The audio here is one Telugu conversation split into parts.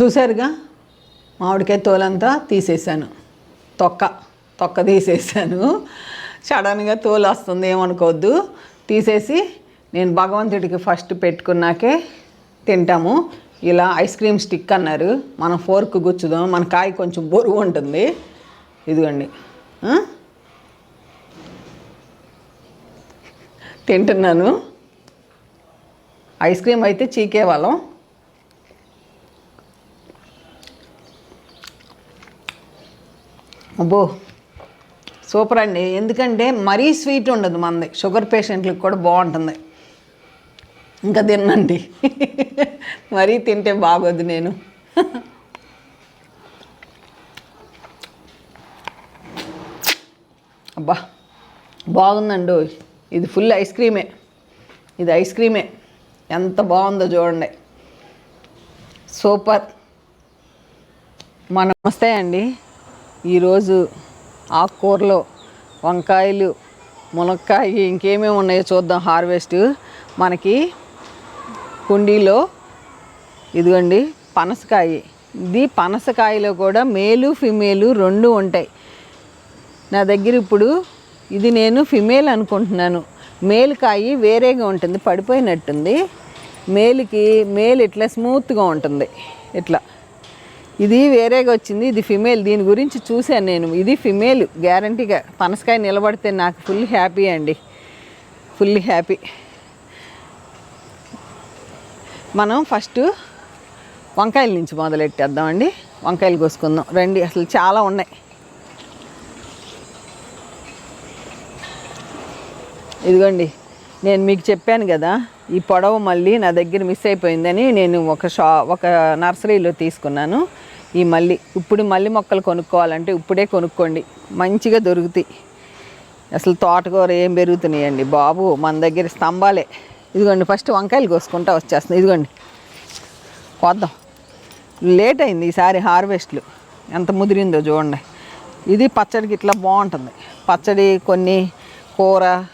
చూసారుగా మామిడికాయ తోలంతా తీసేసాను తొక్క తొక్క తీసేసాను సడన్గా తోలు వస్తుంది ఏమనుకోవద్దు. తీసేసి నేను భగవంతుడికి ఫస్ట్ పెట్టుకున్నాకే తింటాము. ఇలా ఐస్ క్రీమ్ స్టిక్ అన్నారు. మనం ఫోర్క్ గుచ్చుదాం మన కాయ కొంచెం బరువు ఉంటుంది. ఇదిగోండి. తింటున్నాను. ఐస్ క్రీమ్ అయితే చీకే వాళ్ళం అబ్బో సూపర్ అండి. ఎందుకంటే మరీ స్వీట్ ఉండదు మనది షుగర్ పేషెంట్లకు కూడా బాగుంటుంది. ఇంకా తినండి మరీ తింటే బాగోదు నేను. అబ్బా బాగుందండి ఇది ఫుల్ ఐస్ క్రీమే. ఇది ఐస్ క్రీమే. ఎంత బాగుందో చూడండి. సూపర్. మన నమస్తే అండి. ఈరోజు ఆకుకూరలు వంకాయలు మునక్కాయ ఇంకేమేమి ఉన్నాయో చూద్దాం హార్వెస్ట్. మనకి కుండీలో ఇదిగోండి పనసకాయ. ఇది పనసకాయలో కూడా మేలు ఫిమేలు రెండు ఉంటాయి. నా దగ్గర ఇప్పుడు ఇది నేను ఫిమేల్ అనుకుంటున్నాను. మేల్ కాయి వేరేగా ఉంటుంది పడిపోయినట్టుంది. మేలుకి మేలు ఇట్లా స్మూత్గా ఉంటుంది. ఇట్లా. ఇది వేరేగా వచ్చింది ఇది ఫిమేల్ దీని గురించి చూశాను నేను. ఇది ఫిమేల్ గ్యారంటీగా పనసకాయ నిలబడితే నాకు ఫుల్ హ్యాపీ అండి. ఫుల్ హ్యాపీ మనం ఫస్ట్ వంకాయల నుంచి మొదలెట్టేద్దామండి. వంకాయలు కోసుకుందాం. రండి అసలు చాలా ఉన్నాయి. ఇదిగోండి నేను మీకు చెప్పాను కదా ఈ పొడవు మళ్ళీ నా దగ్గర మిస్ అయిపోయిందని నేను ఒక షా ఒక నర్సరీలో తీసుకున్నాను. ఈ మళ్ళీ ఇప్పుడు మళ్ళీ మొక్కలు కొనుక్కోవాలంటే ఇప్పుడే కొనుక్కోండి. మంచిగా దొరుకుతాయి. అసలు తోటకూర ఏం పెరుగుతున్నాయండి బాబు? మన దగ్గర స్తంభాలే. ఇదిగోండి ఫస్ట్ వంకాయలు కోసుకుంటా వచ్చేస్తుంది ఇదిగోండి. కోద్దాం. లేట్ అయింది ఈసారి హార్వెస్ట్లు. ఎంత ముదిరిందో చూడండి. ఇది పచ్చడికి ఇట్లా బాగుంటుంది. పచ్చడి కొన్ని కూర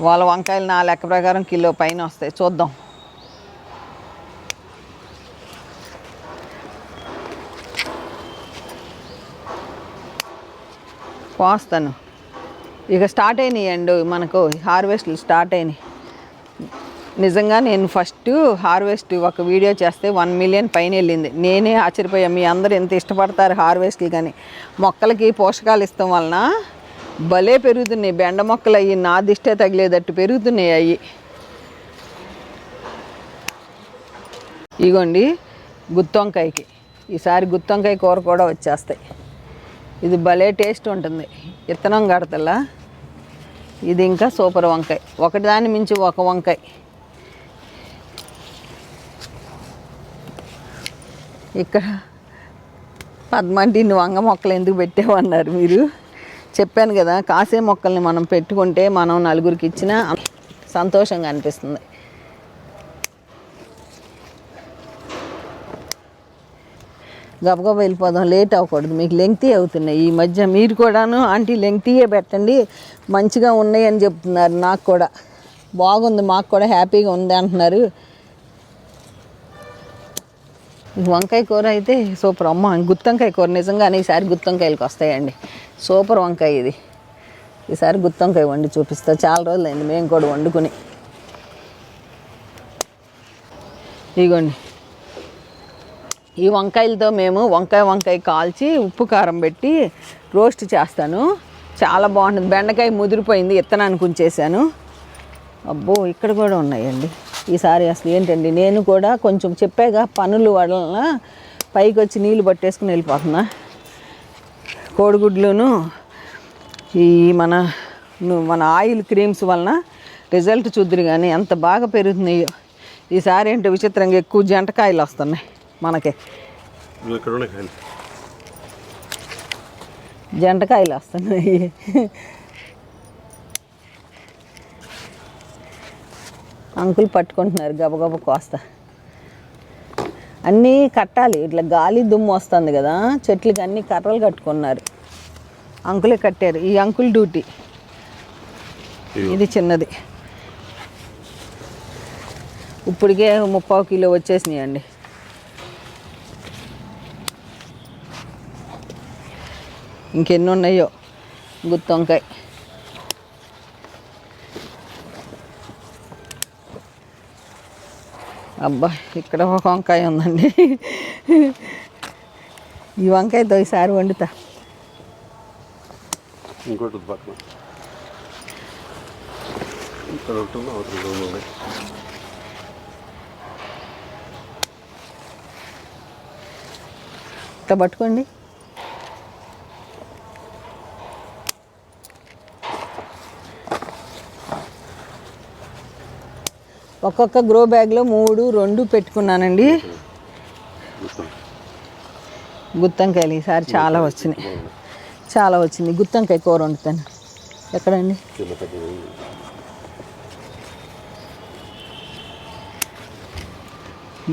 వాళ్ళ వంకాయలు నా లెక్క ప్రకారం కిలో పైన వస్తాయి. చూద్దాం. పోస్తాను ఇక స్టార్ట్ అయినాయండు మనకు హార్వెస్ట్లు స్టార్ట్ అయినాయి. నిజంగా నేను ఫస్ట్ హార్వెస్ట్ ఒక వీడియో చేస్తే వన్ మిలియన్ పైన వెళ్ళింది. నేనే ఆశ్చర్యపోయా మీ అందరూ ఎంత ఇష్టపడతారు హార్వెస్ట్లు కానీ. మొక్కలకి పోషకాలు ఇస్తాం వలన భలే పెరుగుతున్నాయి. బెండ మొక్కలు అయ్యి నా దిష్టే తగిలేదట్టు పెరుగుతున్నాయి అవి ఇగోండి గుత్తొంకాయకి. ఈసారి గుత్తొంకాయ కూర కూడా వచ్చేస్తాయి. ఇది భలే టేస్ట్ ఉంటుంది. విత్తనం కడతలా? ఇది ఇంకా సూపర్ వంకాయ. ఒకటి దాని మించి ఒక వంకాయ. ఇక్కడ పద్మంటి వంగ మొక్కలు ఎందుకు పెట్టేవన్నారు మీరు? చెప్పాను కదా కాసే మొక్కల్ని మనం పెట్టుకుంటే మనం నలుగురికి ఇచ్చిన సంతోషంగా అనిపిస్తుంది. గబగబ వెళ్ళిపోదాం లేట్ అవ్వకూడదు. మీకు లెంగ్తీ అవుతున్నాయి. ఈ మధ్య మీరు కూడాను ఆంటీ లెంగ్తీయే పెట్టండి. మంచిగా ఉన్నాయి అని చెప్తున్నారు. నాకు కూడా బాగుంది. మాకు కూడా హ్యాపీగా ఉంది అంటున్నారు. వంకాయ కూర అయితే సూపర్. అమ్మ గుత్తొంకాయ కూర. నిజంగానే ఈసారి గుత్తొంకాయలకు వస్తాయండి. సూపర్ వంకాయ ఇది. ఈసారి గుత్తొంకాయ వండి చూపిస్తా. చాలా రోజులైంది. మేము కూడా వండుకుని. ఇదిగోండి ఈ వంకాయలతో మేము వంకాయ వంకాయ కాల్చి ఉప్పు కారం పెట్టి రోస్ట్ చేస్తాను. చాలా బాగుంటుంది. బెండకాయ ముదిరిపోయింది. ఇత్తనానికి ఉంచేసాను అబ్బో ఇక్కడ కూడా ఉన్నాయండి. ఈసారి అసలు ఏంటండి? నేను కూడా కొంచెం చెప్పాగా పనులు వలన పైకి వచ్చి నీళ్ళు పట్టేసుకుని వెళ్ళిపోతున్నా. కోడిగుడ్లును ఈ మన ను- మన ఆయిల్ క్రీమ్స్ వలన రిజల్ట్ చూద్దరు కానీ ఎంత బాగా పెరుగుతున్నాయో. ఈసారి ఏంటో విచిత్రంగా ఎక్కువ జంటకాయలు వస్తున్నాయి. మనకి. జంటకాయలు వస్తున్నాయి. అంకుల్ పట్టుకుంటున్నారు గబగబ కోస్తా. అన్నీ కట్టాలి ఇట్లా గాలి దుమ్ము వస్తుంది కదా చెట్లకి అన్ని కర్రలు కట్టుకున్నారు. అంకులే కట్టారు ఈ అంకుల్ డ్యూటీ. ఇది చిన్నది. ఇప్పటికే ముప్పావు కిలో వచ్చేసినాయండి. ఇంకెన్ని ఉన్నాయో? గుత్తి వంకాయ. అబ్బా ఇక్కడ ఒక వంకాయ ఉందండి. ఈ వంకాయతో ఈసారి వండుతా. ఇంకోటి ఇట్లా పట్టుకోండి. ఒక్కొక్క గ్రో బ్యాగ్లో మూడు రెండు పెట్టుకున్నానండి. గుత్తంకాయలు ఈసారి చాలా వచ్చినాయి. చాలా వచ్చింది. గుత్తంకాయ కూర వండుతాను. ఎక్కడండి?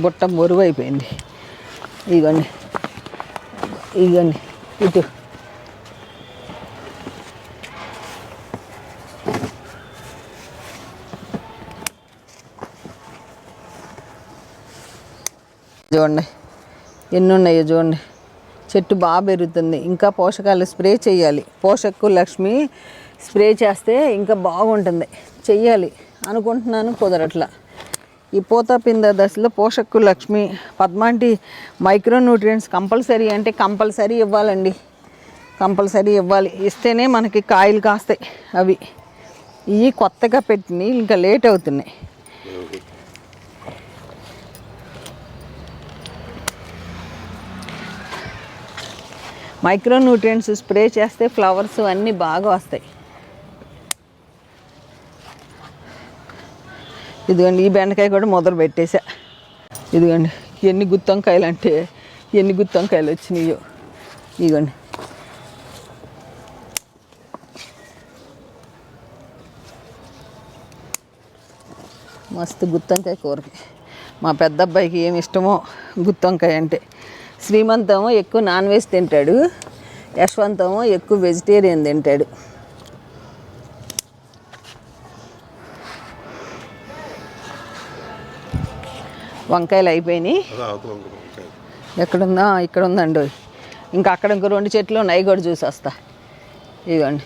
బుట్ట మురువైపోయింది. ఇదిగోండి. ఇగోండి ఇగోండి ఇటు. చూడండి. ఎన్ని ఉన్నాయో చూడండి. చెట్టు బాగా పెరుగుతుంది. ఇంకా పోషకాలు స్ప్రే చేయాలి. పోషకు లక్ష్మి స్ప్రే చేస్తే ఇంకా బాగుంటుంది. చెయ్యాలి. అనుకుంటున్నాను కుదరట్లా. ఈ పూత పింద దశలో పోషకు లక్ష్మి పద్మాంటి మైక్రో న్యూట్రియంట్స్ కంపల్సరీ అంటే కంపల్సరీ ఇవ్వాలండి. కంపల్సరీ ఇవ్వాలి. ఇస్తేనే మనకి కాయలు కాస్తాయి అవి. ఇవి కొత్తగా పెట్టినవి ఇంకా లేట్ అవుతున్నాయి. మైక్రో న్యూట్రియంట్స్ స్ప్రే చేస్తే ఫ్లవర్స్ అన్నీ బాగా వస్తాయి. ఇదిగోండి ఈ బెండకాయ కూడా మొదలు పెట్టేసా ఇదిగోండి ఎన్ని గుత్తొంకాయలు అంటే ఎన్ని గుత్తొంకాయలు వచ్చినాయో. ఇదిగోండి. మస్తు గుత్తొంకాయ కూరకి. మా పెద్ద అబ్బాయికి ఏమి ఇష్టమో గుత్తొంకాయ అంటే. శ్రీమంతమో ఎక్కువ నాన్ వెజ్ తింటాడు. యశ్వంతమో ఎక్కువ వెజిటేరియన్ తింటాడు. వంకాయలు అయిపోయినాయి. ఎక్కడుందా? ఇక్కడ ఉందండి ఇంకా అక్కడ ఇంకో రెండు చెట్లు ఉన్నాయి కూడా చూసి వస్తా. ఇదిగోండి.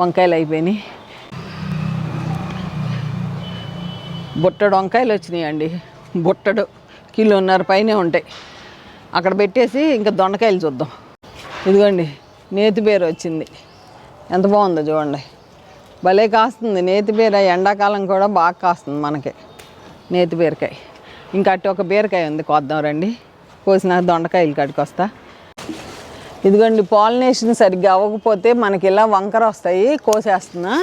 వంకాయలు అయిపోయినాయి. బుట్టడు వంకాయలు వచ్చినాయండి. బుట్టడు. కిలోన్నర పైనే ఉంటాయి. అక్కడ పెట్టేసి ఇంకా దొండకాయలు చూద్దాం. ఇదిగోండి నేతి బీర వచ్చింది. ఎంత బాగుందో చూడండి. భలే కాస్తుంది నేతి బీర. ఎండాకాలం కూడా బాగా కాస్తుంది మనకి నేతి బీరకాయ. ఇంకా అటు ఒక బీరకాయ ఉంది కోద్దాం రండి. కోసిన దొండకాయలు కట్టుకొస్తా. ఇదిగోండి పాలినేషన్ సరిగ్గా అవ్వకపోతే మనకి ఇలా వంకర వస్తాయి కోసేస్తున్నా.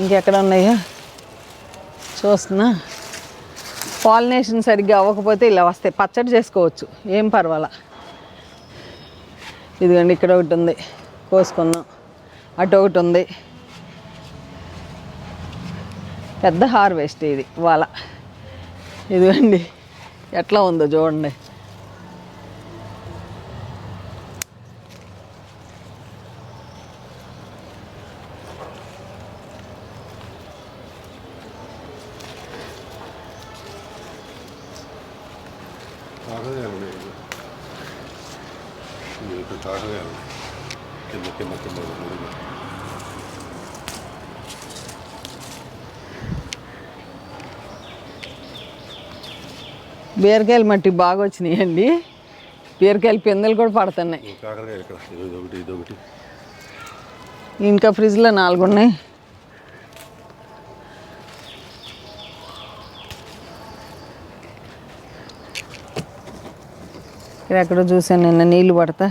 ఇంకెక్కడ ఉన్నాయో చూస్తున్నా. పాలినేషన్ సరిగ్గా అవ్వకపోతే ఇలా వస్తాయి. పచ్చడి చేసుకోవచ్చు. ఏం పర్వాలా. ఇదిగోండి ఇక్కడ ఒకటి ఉంది. కోసుకుందాం. అటు ఒకటి ఉంది. పెద్ద హార్వెస్ట్ ఇది వాళ్ళ ఇదిగోండి ఎట్లా ఉందో చూడండి కాకరకాయలు ఉన్నాయి ఇవి. ఇవి ఇక్కడ కాకరకాయలు ఉన్నాయి. కింద కింద కింద ఉన్నాయి. బీరకాయలు మట్టి బాగా వచ్చినాయండి. బీరకాయలు పిందెలు కూడా పడుతున్నాయి. ఇంకా ఫ్రిడ్జ్లో నాలుగు ఉన్నాయి ఇక్కడ ఎక్కడో చూసాను నిన్న నీళ్ళు పడతా.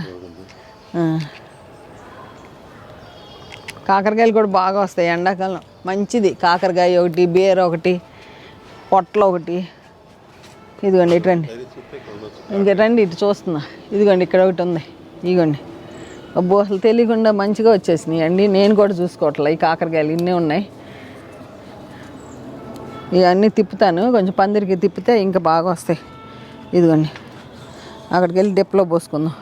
కాకరకాయలు కూడా బాగా వస్తాయి ఎండాకాలం. మంచిది. కాకరకాయ ఒకటి బీర ఒకటి పొట్ల ఒకటి. ఇదిగోండి ఇటు రండి. ఇంక రండి ఇటు చూస్తున్నా. ఇదిగోండి ఇక్కడ ఒకటి ఉంది. ఇదిగోండి. అబ్బో అసలు తెలియకుండా మంచిగా వచ్చేసినాయి అండి నేను కూడా చూసుకోవట్లే. ఈ కాకరకాయలు ఇన్నే ఉన్నాయి. ఇవన్నీ తిప్పుతాను. కొంచెం పందిరికి తిప్పితే ఇంకా బాగా వస్తాయి. ఇదిగోండి. అక్కడికి వెళ్ళి డెప్లో పోసుకుందాం.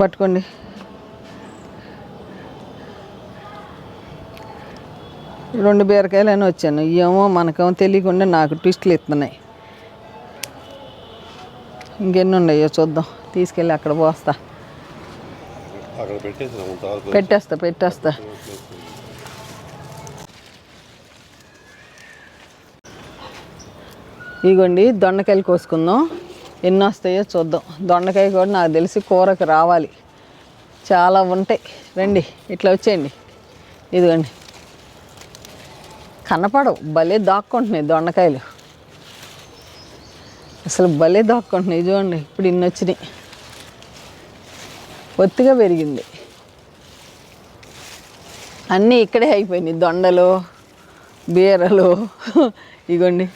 పట్టుకోండి. రెండు బీరకాయలని వచ్చాను. ఏమో మనకేమో తెలియకుండా నాకు ట్విస్టులు ఇస్తున్నాయి ఇంకెన్ని ఉన్నాయో చూద్దాం. తీసుకెళ్ళి అక్కడ పోస్తా. పెట్టేస్తా పెట్టేస్తా. ఇగోండి దొండకాయలు కోసుకుందాం. ఎన్ని వస్తాయో చూద్దాం. దొండకాయ కూడా నాకు తెలిసి కూరకు రావాలి. చాలా ఉంటాయి. రండి ఇట్లా వచ్చేయండి. ఇదిగోండి. కనపడవు. భలే దాక్కుంటున్నాయి దొండకాయలు. అసలు భలే దాక్కుంటున్నాయి చూడండి ఇప్పుడు ఇన్ని వచ్చినాయి. ఒత్తిగా పెరిగింది. అన్నీ ఇక్కడే అయిపోయినాయి దొండలు బీరలు. ఇగోండి.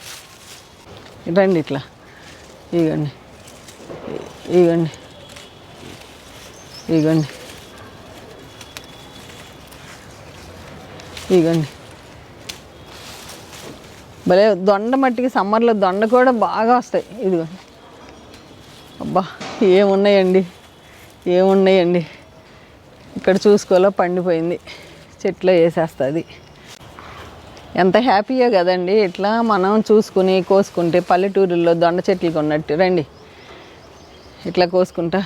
రండి ఇట్లా. ఇగోండి. ఇగోండి. ఇగోండి. ఇగోండి. భలే దొండ మట్టికి సమ్మర్లో దొండ కూడా బాగా వస్తాయి. ఇదిగో. అబ్బా ఏమున్నాయండి? ఏమున్నాయండి? ఇక్కడ చూసుకోలో పండిపోయింది. చెట్లో వేసేస్తుంది. ఎంత హ్యాపీయో కదండి. ఇట్లా మనం చూసుకుని కోసుకుంటే పల్లెటూరుల్లో దొండ చెట్లు కొన్నట్టు. రండి. ఇట్లా కోసుకుంటా.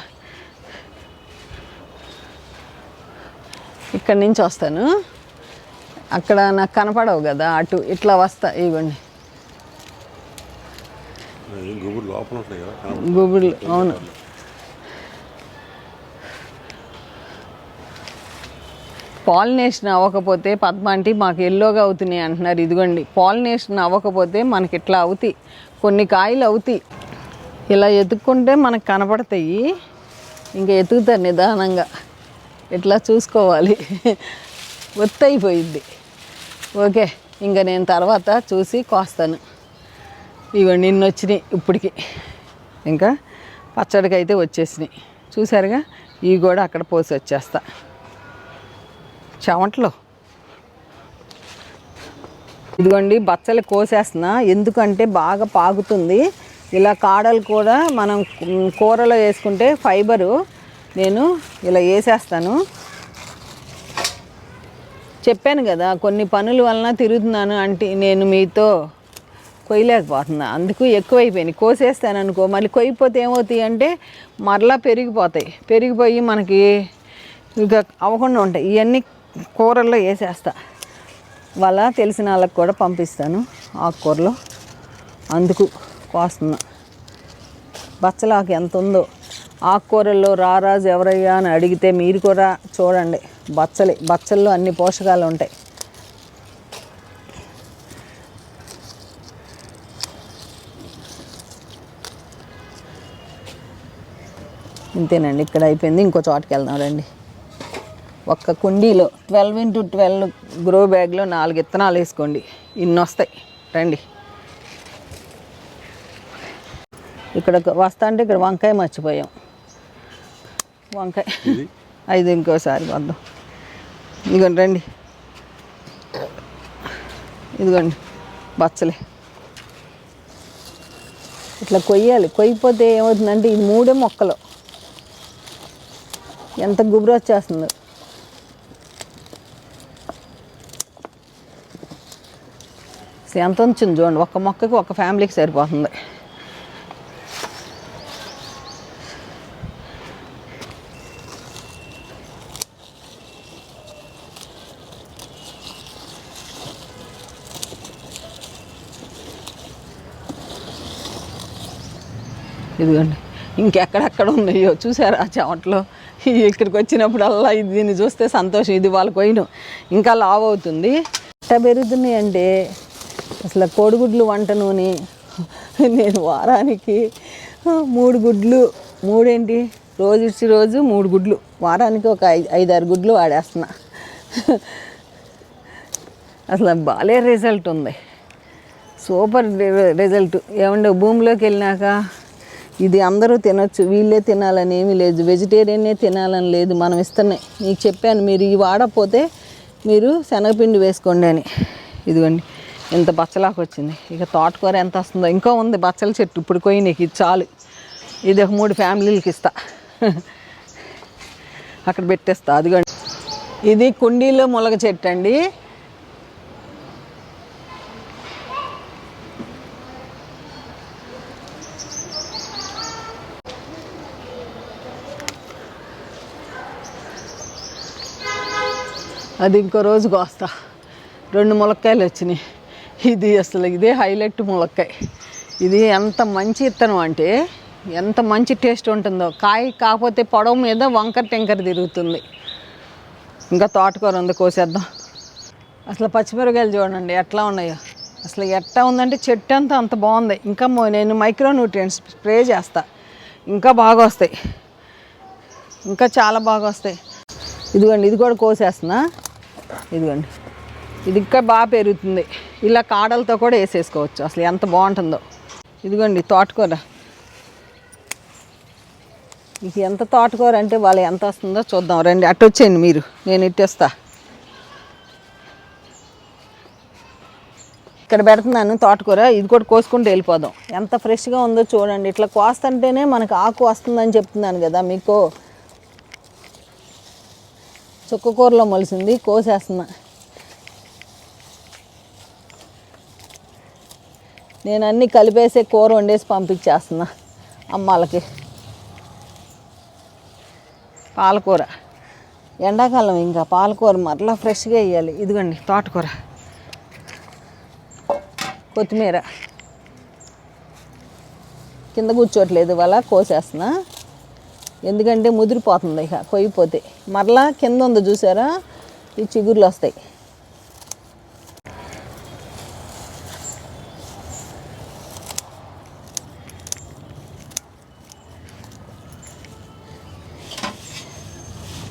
ఇక్కడి నుంచి వస్తాను. అక్కడ నాకు కనపడవు కదా అటు ఇట్లా వస్తా ఇవ్వండి. గుబుర్లు అవును. పాలినేషన్ అవ్వకపోతే పద్మ అంటే మాకు ఎల్లోగా అవుతున్నాయి అంటున్నారు ఇదిగోండి. పాలినేషన్ అవ్వకపోతే మనకి ఇట్లా అవుతాయి కొన్ని కాయలు అవుతాయి. ఇలా ఎతుక్కుంటే మనకు కనపడతాయి ఇంకా ఎతుకుతారు నిదానంగా. ఇట్లా చూసుకోవాలి. ఒత్తి అయిపోయింది ఓకే ఇంకా నేను తర్వాత చూసి కోస్తాను. ఇవ్వండి నిన్న వచ్చినాయి ఇప్పటికి. ఇంకా పచ్చడికి అయితే వచ్చేసినాయి. చూసారుగా? ఇవి కూడా అక్కడ పోసి వచ్చేస్తా. చెమట్లో. ఇదిగోండి బచ్చలు కోసేస్తున్నా. ఎందుకంటే బాగా పాగుతుంది. ఇలా కాడలు కూడా మనం కూరలో వేసుకుంటే ఫైబరు. నేను ఇలా వేసేస్తాను. చెప్పాను కదా కొన్ని పనుల వలన తిరుగుతున్నాను అంటే నేను మీతో కొయ్యలేకపోతున్నా. అందుకు ఎక్కువైపోయినాయి. కోసేస్తాను అనుకో మళ్ళీ కొయ్యిపోతే ఏమవుతాయి అంటే మరలా పెరిగిపోతాయి. పెరిగిపోయి మనకి ఇక అవ్వకుండా ఉంటాయి. ఇవన్నీ కూరల్లో వేసేస్తా. వాళ్ళ తెలిసిన వాళ్ళకి కూడా పంపిస్తాను ఆకుకూరలో. అందుకు కోస్తున్నా. బచ్చలాకు ఎంత ఉందో. ఆకుకూరల్లో రారాజు ఎవరయ్యా అని అడిగితే మీరు కూడా చూడండి. బచ్చలి బచ్చల్లో అన్ని పోషకాలు ఉంటాయి. ఇంతేనండి ఇక్కడ అయిపోయింది. ఇంకో చోటకి వెళ్దాం రండి. ఒక్క కుండీలో ట్వెల్వ్ ఇంటూ ట్వెల్వ్ గ్రో బ్యాగ్లో నాలుగు ఇత్తనాలు వేసుకోండి. ఇన్ని వస్తాయి. రండి. ఇక్కడ వస్తా అంటే ఇక్కడ వంకాయ మర్చిపోయాం. వంకాయ. ఐదు ఇంకోసారి వద్దాం ఇదిగోండి రండి. ఇదిగోండి బచ్చలే. ఇట్లా కొయ్యాలి. కొయ్యిపోతే ఏమవుతుందంటే ఇది మూడే మొక్కలు. ఎంత గుబురు వచ్చేస్తుందో. ఎంత ఉంచింది చూడండి. ఒక్క మొక్కకి ఒక ఫ్యామిలీకి సరిపోతుంది. ఇదిగోండి. ఇంకెక్కడెక్కడ ఉన్నాయో చూసారా ఆ ఇక్కడికి వచ్చినప్పుడల్లా ఇది దీన్ని చూస్తే సంతోషం. ఇది వాళ్ళ కొయ్యను ఇంకా లావ్ అవుతుంది. ఎట్ట పెరుగుతున్నాయి అంటే అసలు కోడిగుడ్లు వంట నూనె. నేను వారానికి మూడు గుడ్లు మూడేంటి? రోజు ఇచ్చి రోజు మూడు గుడ్లు. వారానికి ఒక ఐదు ఐదారు గుడ్లు వాడేస్తున్నా. అసలు బాలే రిజల్ట్ ఉంది. Super result. ఏమంటే భూమిలోకి వెళ్ళినాక ఇది అందరూ తినొచ్చు వీళ్ళే తినాలని ఏమీ లేదు వెజిటేరియనే తినాలని లేదు మనం ఇస్తున్నాయి మీకు చెప్పాను మీరు ఇవి వాడకపోతే మీరు శనగపిండి వేసుకోండి అని. ఇదిగోండి ఇంత బచ్చలాకు వచ్చింది. ఇక తోటకూర ఎంత వస్తుందో ఇంకా ఉంది బచ్చల చెట్టు ఇప్పుడు పోయి నీకు ఇది చాలు. ఇది ఒక మూడు ఫ్యామిలీలకి ఇస్తా. అక్కడ పెట్టేస్తా అదిగోండి. ఇది కుండీలో ములగ చెట్టు అండి అది ఇంకో రోజు కోస్తా. రెండు ములక్కాయలు వచ్చినాయి. ఇది అసలు ఇదే హైలైట్ ములక్కాయ. ఇది ఎంత మంచి ఇత్తనం అంటే ఎంత మంచి టేస్ట్ ఉంటుందో. కాయ కాకపోతే పొడవ మీద వంకర టెంకర తిరుగుతుంది. ఇంకా తోటకూర ఉంది కోసేద్దాం. అసలు పచ్చిమిరకాయలు చూడండి ఎట్లా ఉన్నాయో. అసలు ఎట్లా ఉందంటే చెట్టు అంతా అంత బాగుంది. ఇంకా నేను మైక్రో న్యూట్రియంట్స్ స్ప్రే చేస్తా. ఇంకా బాగా వస్తాయి. ఇంకా చాలా బాగా వస్తాయి. ఇదిగోండి ఇది కూడా కోసేస్తున్నా. ఇదిగోండి. ఇది ఇంకా బాగా పెరుగుతుంది. ఇలా కాడలతో కూడా వేసేసుకోవచ్చు. అసలు ఎంత బాగుంటుందో. ఇదిగోండి తోటకూర. ఇది ఎంత తోటకూర అంటే వాళ్ళు ఎంత వస్తుందో చూద్దాం. రండి అటు వచ్చేయండి మీరు. నేను ఇట్టేస్తా. ఇక్కడ పెడుతున్నాను తోటకూర. ఇది కూడా కోసుకుంటూ వెళ్ళిపోదాం. ఎంత ఫ్రెష్గా ఉందో చూడండి. ఇట్లా కోస్తుంటేనే మనకు ఆకు వస్తుందని చెప్తున్నాను కదా మీకు. చుక్కకూరలో మొలిసింది కోసేస్తున్నా. నేను అన్నీ కలిపేసే కూర వండేసి పంపించేస్తున్నా అమ్మాలకి. పాలకూర. ఎండాకాలం ఇంకా పాలకూర మరలా ఫ్రెష్గా వేయాలి. ఇదిగోండి తోటకూర. కొత్తిమీర. కింద కూర్చోట్లేదు వాళ్ళ కోసేస్తున్నా. ఎందుకంటే ముదిరిపోతుంది ఇక కొయ్యిపోతే. మరలా కింద ఉంది చూసారా? ఈ చిగుర్లు వస్తాయి.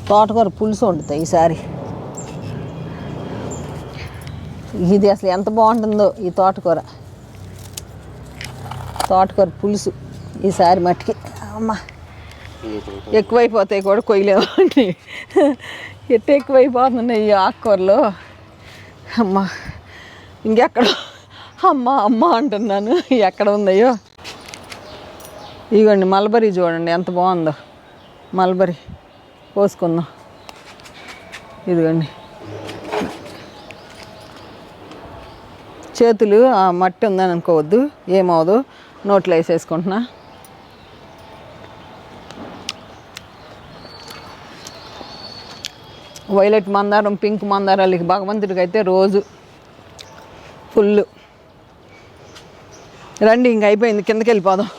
తోటకూర పులుసు వండుతాయి ఈసారి. ఇది అసలు ఎంత బాగుంటుందో ఈ తోటకూర. తోటకూర పులుసు ఈసారి మట్టికి. అమ్మా. ఎక్కువైపోతాయి కూడా కొయ్యలేము అండి ఎట్ట ఎక్కువైపోతున్నాయి ఈ ఆకుకూరలు? అమ్మ ఇంకెక్కడ? అమ్మ అమ్మ అంటున్నాను. ఎక్కడ ఉన్నాయో? ఇదిగోండి మల్బరీ చూడండి ఎంత బాగుందో. మల్బరీ పోసుకుందాం ఇదిగోండి. చేతులు ఆ మట్టి ఉందని అనుకోవద్దు ఏమవదు నోట్లో వేసేసుకుంటున్నా. వైలెట్ మందారం పింక్ మందారాలకి భగవంతుడికి అయితే రోజు ఫుల్. రండి ఇంక అయిపోయింది. కిందకి వెళ్ళిపోదాం.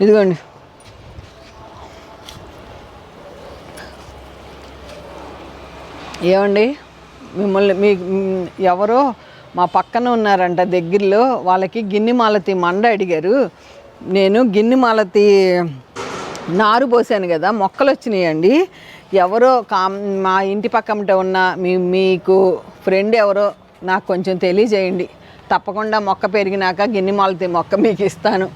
ఇదిగోండి. ఏమండి? మిమ్మల్ని మీ ఎవరో మా పక్కన ఉన్నారంట దగ్గరలో వాళ్ళకి గిన్నె మాలతి మండ అడిగారు. నేను గిన్నె మాలతి నారు పోసాను కదా మొక్కలు వచ్చినాయండి ఎవరో కా మా ఇంటి పక్కమట ఉన్న మీ మీకు ఫ్రెండ్ ఎవరో నాకు కొంచెం తెలియజేయండి. తప్పకుండా మొక్క పెరిగినాక గిన్నె మాలతి మొక్క మీకు ఇస్తాను.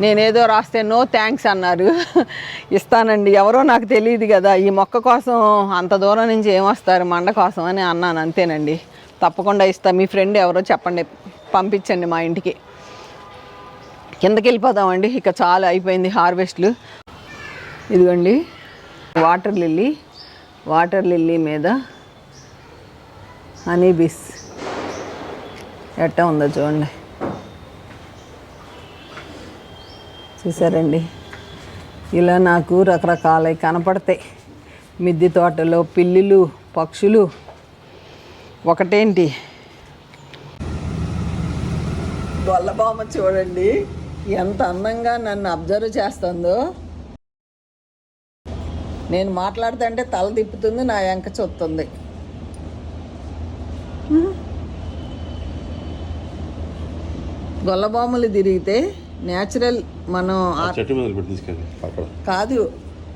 నేనేదో రాస్తే నో థ్యాంక్స్ అన్నారు. ఇస్తానండి. ఎవరో నాకు తెలియదు కదా ఈ మొక్క కోసం అంత దూరం నుంచి ఏమొస్తారు మండ కోసం అని అన్నాను అంతేనండి. తప్పకుండా ఇస్తా. మీ ఫ్రెండ్ ఎవరో చెప్పండి పంపించండి మా ఇంటికి. కిందకి వెళ్ళిపోదామండి ఇక చాలా అయిపోయింది హార్వెస్ట్లు. ఇదిగోండి. Water lily. వాటర్ లిల్లీ మీద హనీ బీస్. ఎట్టా ఉందో చూడండి. చూసారండి? ఇలా నాకు రకరకాలవి కనపడతాయి. మిద్దె తోటలో పిల్లులు పక్షులు. ఒకటేంటి? గొల్లబామ చూడండి. ఎంత అందంగా నన్ను అబ్జర్వ్ చేస్తుందో. నేను మాట్లాడుతుంటే తల తిప్పుతుంది నా వెంక చూస్తుంది గొల్లబాములు తిరిగితే న్యాచురల్ మనం కాదు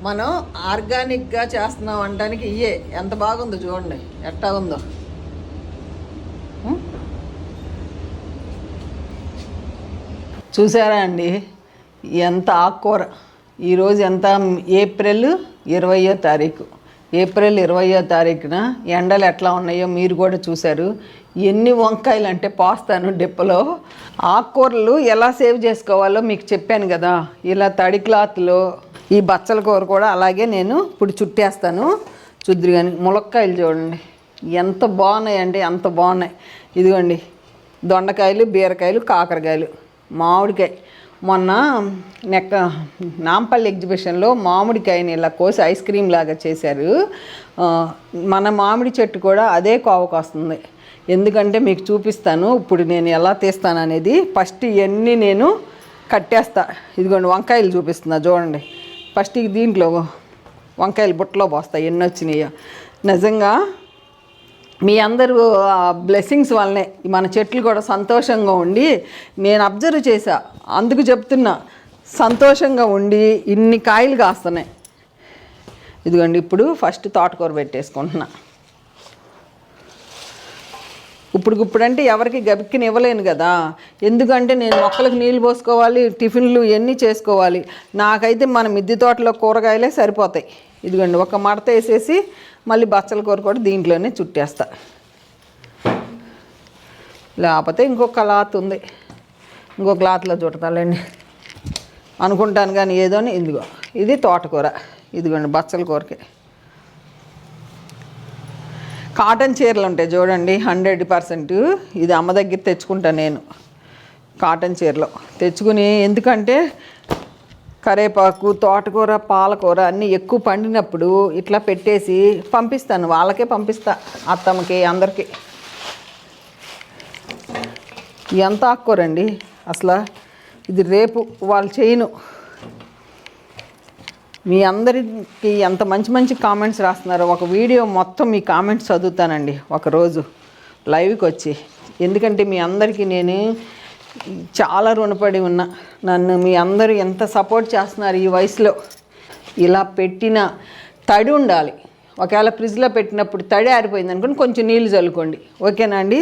మనం ఆర్గానిక్గా చేస్తున్నాం అనడానికి ఇయ్యే. ఎంత బాగుందో చూడండి. ఎట్టా ఉందో? చూసారా అండి? ఎంత ఆకుకూర. ఈరోజు ఎంత ఏప్రిల్ ఇరవయో తారీఖు. ఏప్రిల్ ఇరవయో తారీఖున ఎండలు ఎట్లా ఉన్నాయో మీరు కూడా చూశారు. ఎన్ని వంకాయలు అంటే పోస్తాను డిప్పలో. ఆకుకూరలు ఎలా సేవ్ చేసుకోవాలో మీకు చెప్పాను కదా. ఇలా తడి క్లాత్లో ఈ బచ్చల కూర కూడా అలాగే నేను ఇప్పుడు చుట్టేస్తాను. చుద్దురు కానీ ములక్కాయలు చూడండి. ఎంత బాగున్నాయి అంటే ఎంత బాగున్నాయి. ఇదిగోండి దొండకాయలు బీరకాయలు కాకరకాయలు మామిడికాయ. మొన్న నెక్క నాంపల్లి ఎగ్జిబిషన్లో మామిడికాయని ఇలా కోసి ఐస్ క్రీమ్ లాగా చేశారు. మన మామిడి చెట్టు కూడా అదే కోవకు వస్తుంది. ఎందుకంటే మీకు చూపిస్తాను ఇప్పుడు నేను ఎలా తీస్తాను అనేది ఫస్ట్ ఇవన్నీ నేను కట్టేస్తా. ఇదిగోండి వంకాయలు చూపిస్తున్నా చూడండి. ఫస్ట్ దీంట్లో వంకాయలు బుట్టలో పోస్తాయి ఎన్ని వచ్చినాయో. నిజంగా మీ అందరూ బ్లెస్సింగ్స్ వల్లనే మన చెట్లు కూడా సంతోషంగా ఉండి నేను అబ్జర్వ్ చేశా. అందుకు చెప్తున్నా సంతోషంగా ఉండి ఇన్ని కాయలు కాస్తున్నాయి. ఇదిగోండి ఇప్పుడు ఫస్ట్ తోటకూర పెట్టేసుకుంటున్నా. ఇప్పుడు అంటే ఎవరికి గబిక్కిని ఇవ్వలేను కదా. ఎందుకంటే నేను మొక్కలకు నీళ్ళు పోసుకోవాలి టిఫిన్లు ఇవన్నీ చేసుకోవాలి. నాకైతే మన మిద్దె తోటలో కూరగాయలే సరిపోతాయి. ఇదిగోండి ఒక మడత వేసేసి మళ్ళీ బచ్చల కూర కూడా దీంట్లోనే చుట్టేస్తా. లేకపోతే ఇంకొక క్లాత్ ఉంది. ఇంకో క్లాత్లో చుడతాలండి. అనుకుంటాను కానీ ఏదోని ఇదిగో ఇది తోటకూర. ఇదిగోండి బచ్చల కూరకి. కాటన్ చీరలు ఉంటాయి చూడండి హండ్రెడ్ పర్సెంట్ ఇది అమ్మ దగ్గర తెచ్చుకుంటా నేను కాటన్ చీరలు. తెచ్చుకుని ఎందుకంటే కరేపాకు తోటకూర పాలకూర అన్నీ ఎక్కువ పండినప్పుడు ఇట్లా పెట్టేసి పంపిస్తాను. వాళ్ళకే పంపిస్తా అత్తమ్మకి అందరికీ. ఎంత ఆకుకూరండి అసలు ఇది రేపు వాళ్ళు చేయను. మీ అందరికి ఎంత మంచి మంచి కామెంట్స్ రాస్తున్నారు ఒక వీడియో మొత్తం మీ కామెంట్స్ చదువుతానండి ఒకరోజు లైవ్కి వచ్చి. ఎందుకంటే మీ అందరికీ నేను చాలా రుణపడి ఉన్నా. నన్ను మీ అందరూ ఎంత సపోర్ట్ చేస్తున్నారు ఈ వయసులో. ఇలా పెట్టిన తడి ఉండాలి. ఒకవేళ ఫ్రిడ్జ్లో పెట్టినప్పుడు తడి ఆరిపోయింది అనుకోండి కొంచెం నీళ్ళు చల్లుకోండి. ఓకేనా అండి?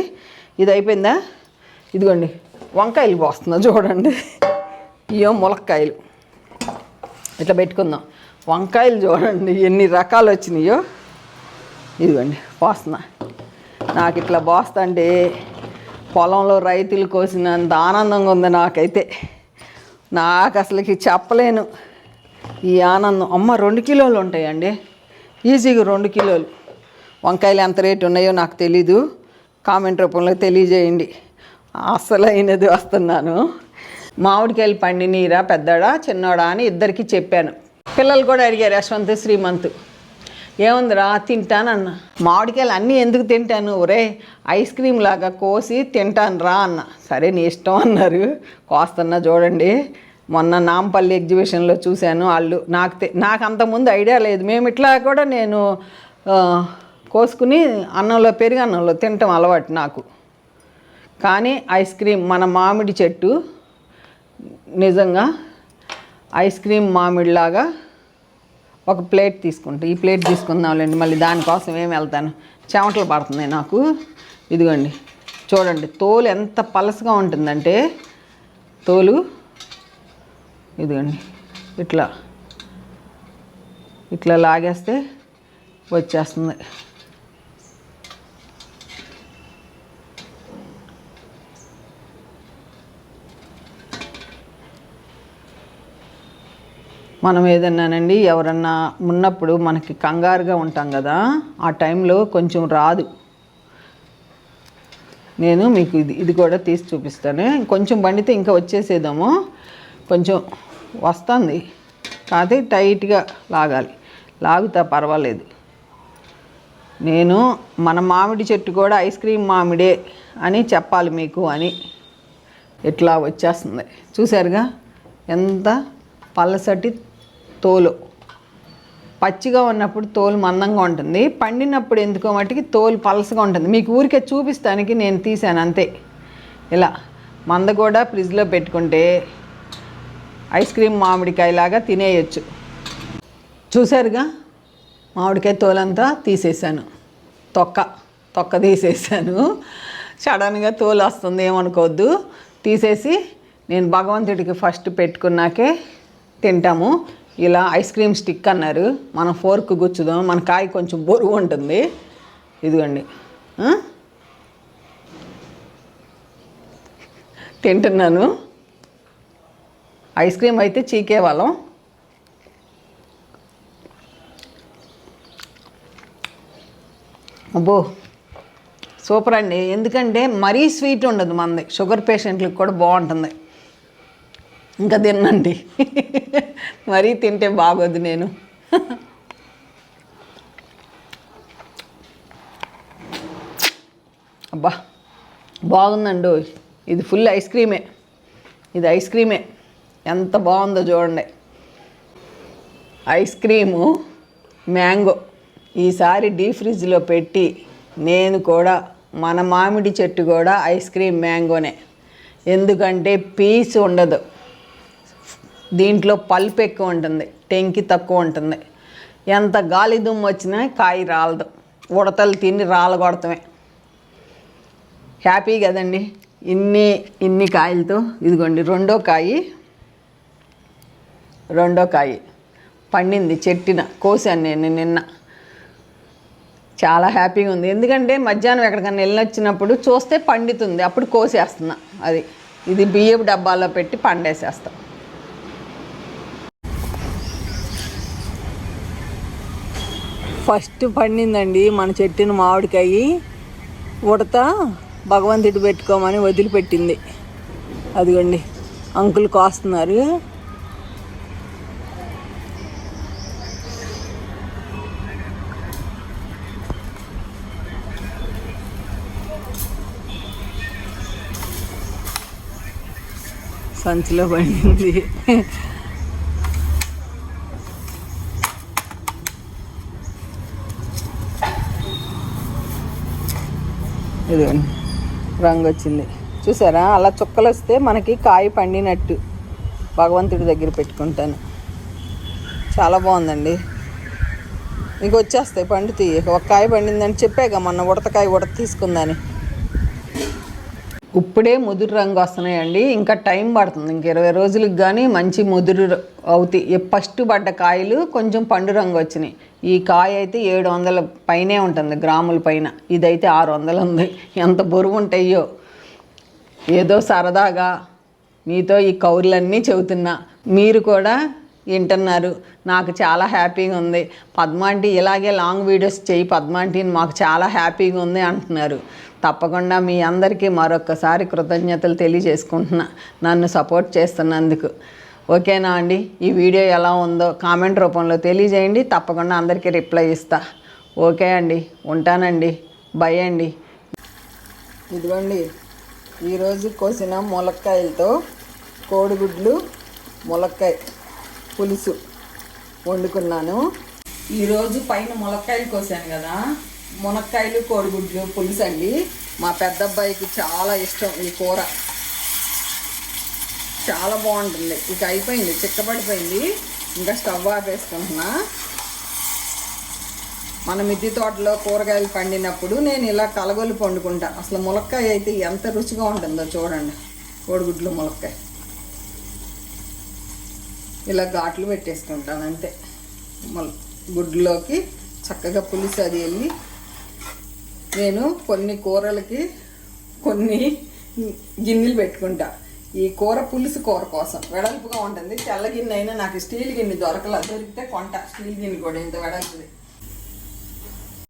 ఇది అయిపోయిందా? ఇదిగోండి వంకాయలు పోస్తున్నా చూడండి. ఇయో ములక్కాయలు. ఇట్లా పెట్టుకుందాం. వంకాయలు చూడండి ఎన్ని రకాలు వచ్చినాయో. ఇదిగోండి పోస్తున్నా. నాకు ఇట్లా పోస్తంటే పొలంలో రైతులు కోసినంత ఆనందంగా ఉంది నాకైతే. నాకు అసలుకి చెప్పలేను ఈ ఆనందం. అమ్మ రెండు కిలోలు ఉంటాయండి. ఈజీగా రెండు కిలోలు. వంకాయలు ఎంత రేటు ఉన్నాయో నాకు తెలీదు. కామెంట్ రూపంలో తెలియజేయండి. అసలైనది వస్తున్నాను. మామిడికాయలు పండినీరా పెద్దడా చిన్నోడా అని ఇద్దరికి చెప్పాను. పిల్లలు కూడా అడిగారు యశ్వంత్ శ్రీమంత్. ఏముందిరా తింటానన్న. మామిడికాయలు అన్నీ ఎందుకు తింటాను? ఒరే ఐస్ క్రీమ్ లాగా కోసి తింటాను రా అన్న. సరే నీ ఇష్టం అన్నారు. కోస్తున్నా చూడండి. మొన్న నాంపల్లి ఎగ్జిబిషన్లో చూశాను వాళ్ళు. నాకు తె- నాకు అంతకుముందు ఐడియా లేదు. మేము ఇట్లా కూడా నేను కోసుకుని అన్నంలో పెరుగు అన్నంలో తినటం అలవాటు నాకు. కానీ ఐస్ క్రీమ్ మన మామిడి చెట్టు నిజంగా ఐస్ క్రీమ్ మామిడిలాగా ఒక ప్లేట్ తీసుకుంటా. ఈ ప్లేట్ తీసుకుందాంలేండి మళ్ళీ దానికోసం ఏం వెళ్తాను? చెమటలు పడుతున్నాయి నాకు. ఇదిగోండి చూడండి తోలు ఎంత పలసగా ఉంటుందంటే తోలు ఇదిగోండి ఇట్లా ఇట్లా లాగేస్తే వచ్చేస్తుంది. మనం ఏదన్నానండి ఎవరన్నా ఉన్నప్పుడు మనకి కంగారుగా ఉంటాం కదా ఆ టైంలో కొంచెం రాదు. నేను మీకు ఇది ఇది కూడా తీసి చూపిస్తాను. కొంచెం బండితే ఇంకా వచ్చేసేదేమో. కొంచెం వస్తుంది. కాకపోతే టైట్గా లాగాలి. లాగుతా పర్వాలేదు. నేను మన మామిడి చెట్టు కూడా ఐస్ క్రీమ్ మామిడే అని చెప్పాలి మీకు అని. ఇట్లా వచ్చేస్తుంది. చూసారుగా ఎంత పల్లసటి తోలు. పచ్చిగా ఉన్నప్పుడు తోలు మందంగా ఉంటుంది. పండినప్పుడు ఎందుకో మట్టికి తోలు పలసగా ఉంటుంది. మీకు ఊరికే చూపిస్తానికి నేను తీసాను అంతే. ఇలా మంద కూడా ఫ్రిడ్జ్లో పెట్టుకుంటే ఐస్ క్రీమ్ మామిడికాయలాగా తినేయచ్చు. చూసారుగా మామిడికాయ తోలంతా తీసేసాను తొక్క తొక్క తీసేసాను సడన్గా తోలు వస్తుంది ఏమనుకోవద్దు. తీసేసి నేను భగవంతుడికి ఫస్ట్ పెట్టుకున్నాకే తింటాము. ఇలా ఐస్ క్రీమ్ స్టిక్ అన్నారు. మనం ఫోర్క్ గుచ్చుదాం. మన కాయ కొంచెం బరువు ఉంటుంది. ఇదిగోండి. తింటున్నాను. ఐస్ క్రీమ్ అయితే చీకే వాళ్ళం. అబ్బో సూపర్ అండి. ఎందుకంటే మరీ స్వీట్ ఉండదు మనది షుగర్ పేషెంట్లకు కూడా బాగుంటుంది. ఇంకా తినండి మరీ తింటే బాగోదు నేను. అబ్బా బాగుందండు. ఇది ఫుల్ ఐస్ క్రీమే. ఇది ఐస్ క్రీమే. ఎంత బాగుందో చూడండి. Ice cream mango. ఈసారి డీ ఫ్రిడ్జ్లో పెట్టి నేను కూడా మన మామిడి చెట్టు కూడా ఐస్ క్రీమ్ మ్యాంగోనే. ఎందుకంటే పీస్ ఉండదు. దీంట్లో పల్పు ఎక్కువ ఉంటుంది టెంకి తక్కువ ఉంటుంది. ఎంత గాలి దుమ్ము వచ్చినా కాయ రాలదు ఉడతలు తిని రాలగొడతామే. హ్యాపీ కదండి? ఇన్ని ఇన్ని కాయలతో ఇదిగోండి రెండో కాయి రెండో కాయి. పండింది చెట్టిన కోసాను నేను నిన్న. చాలా హ్యాపీగా ఉంది. ఎందుకంటే మధ్యాహ్నం ఎక్కడికైనా వెళ్ళొచ్చినప్పుడు చూస్తే పండుతుంది అప్పుడు కోసేస్తున్నా అది. ఇది బియ్యపు డబ్బాలో పెట్టి పండేసేస్తాం. ఫస్ట్ పండిందండి మన చెట్టును మామిడికాయ. ఉడత భగవంతుడు పెట్టుకోమని వదిలిపెట్టింది. అదిగోండి అంకుల్ కోస్తున్నారు. సంచిలో పండింది. ఇదిగోండి రంగు వచ్చింది చూసారా? అలా చుక్కలు వస్తే మనకి కాయ పండినట్టు భగవంతుడి దగ్గర పెట్టుకుంటాను. చాలా బాగుందండి. ఇంక వచ్చేస్తాయి పండుతాయి. ఒక కాయ పండిందని చెప్పాక మొన్న ఉడతకాయ ఉడత తీసుకుందని. ఇప్పుడే ముదురు రంగు వస్తున్నాయండి. ఇంకా టైం పడుతుంది. ఇంక ఇరవై రోజులకు కానీ మంచి ముదురు అవుతాయి. ఫస్ట్ పడ్డ కాయలు కొంచెం పండు రంగు వచ్చినాయి. ఈ కాయ అయితే ఏడు వందల పైనే ఉంటుంది గ్రాముల పైన. ఇదైతే ఆరు వందలు ఉంది. ఎంత బరువు ఉంటాయో. ఏదో సరదాగా మీతో ఈ కౌర్లన్నీ చెబుతున్నా. మీరు కూడా వింటున్నారు. నాకు చాలా హ్యాపీగా ఉంది. పద్మాంటి ఇలాగే లాంగ్ వీడియోస్ చేయి పద్మాంటిని మాకు చాలా హ్యాపీగా ఉంది అంటున్నారు. తప్పకుండా మీ అందరికీ మరొక్కసారి కృతజ్ఞతలు తెలియజేసుకుంటున్నా. నన్ను సపోర్ట్ చేస్తున్నందుకు. ఓకేనా అండి? ఈ వీడియో ఎలా ఉందో కామెంట్ రూపంలో తెలియజేయండి. తప్పకుండా అందరికీ రిప్లై ఇస్తా. ఓకే అండి? ఉంటానండి. బై అండి. ఇదిగోండి. ఈరోజు కోసిన ములక్కాయలతో కోడిగుడ్లు ములక్కాయ పులుసు వండుకున్నాను. ఈరోజు పైన ములక్కాయలు కోసాను కదా. మునక్కాయలు కోడిగుడ్లు పులుసు అండి మా పెద్ద అబ్బాయికి చాలా ఇష్టం ఈ కూర. చాలా బాగుంటుంది. ఇక అయిపోయింది చిక్కబడిపోయింది. ఇంకా స్టవ్ ఆపేసుకుంటున్నా. మన మిద్దె తోటలో కూరగాయలు పండినప్పుడు నేను ఇలా కలగొలు పండుకుంటా. అసలు ములక్కాయ అయితే ఎంత రుచిగా ఉంటుందో చూడండి. కోడిగుడ్లు ములక్కాయ ఇలా ఘాట్లు పెట్టేసుకుంటాను అంతే. గుడ్లోకి చక్కగా పులుసు అది వెళ్ళి నేను కొన్ని కూరలకి కొన్ని గిన్నెలు పెట్టుకుంటా. ఈ కూర పులుసు కూర కోసం. వెడల్పుగా ఉంటుంది. తెల్ల గిన్నె అయినా నాకు స్టీల్ గిన్నె దొరకలా. దొరికితే కొంట. స్టీల్ గిన్నె కూడా ఇంత వెడల్పుది.